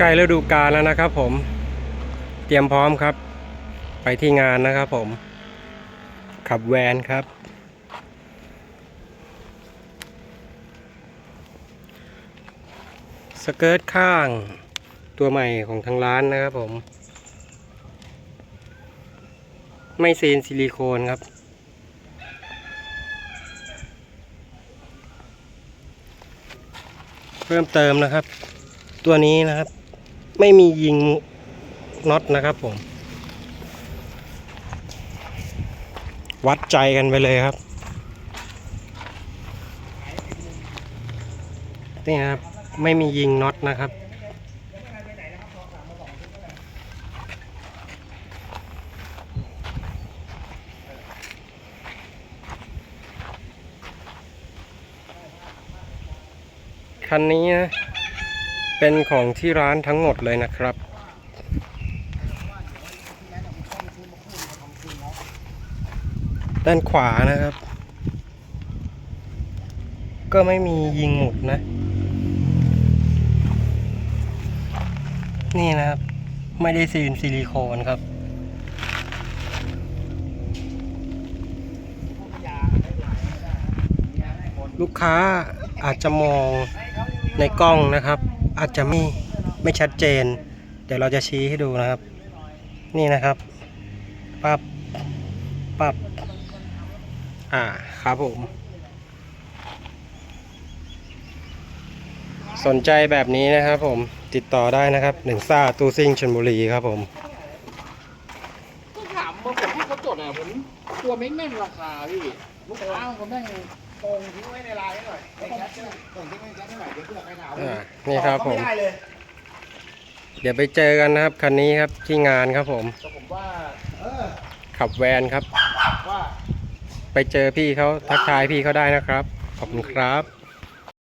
ใกล้ฤดูกาลแล้วนะครับผม เตรียมพร้อมครับ ไปที่งานนะครับผม ขับแวนครับ สเกิร์ตข้างตัวใหม่ของทางร้านนะครับผม ไม่เซนซิลิโคนครับ เพิ่มเติมนะครับ ตัวนี้นะครับ ไม่มียิงน็อตนะครับผม วัดใจกันไปเลยครับ นี่ครับ ไม่มียิงน็อตนะครับคันนี้นะ เป็นของที่ร้านทั้งหมดเลยนะครับ ด้านขวานะครับ ก็ไม่มียิงหมุดนะ นี่นะครับ ไม่ได้ซีนซิลิโคนครับลูกค้าอาจจะมองในกล้องนะครับ อาจจะไม่ไม่ชัดเจน เดี๋ยวเราจะชี้ให้ดูนะครับ นี่นะครับปับปับอ่าครับผม สนใจแบบนี้นะครับผมติดต่อได้นะครับหนึ่งซ่าตูซิ่งชนบุรีครับผมก็ถามว่าผมที่เขาจดอะผมกลัวไม่แม่นราคาพี่ลูกค้ามันก็แม่ง โกงทิ้งไว้ในไลน์ให้หน่อยในแชทเนี่ยส่งทิ้งไว้ในแชทให้หน่อยเดี๋ยวเผื่อใครถามอ่านี่ครับผมตอก็ไม่ได้เลยเดี๋ยวไปเจอกันนะครับคันนี้ครับที่งานครับผม แต่ผมว่า เออ ขับแวนครับ ว่า ไปเจอพี่เขาทักทายพี่เขาได้นะครับ ขอบคุณครับ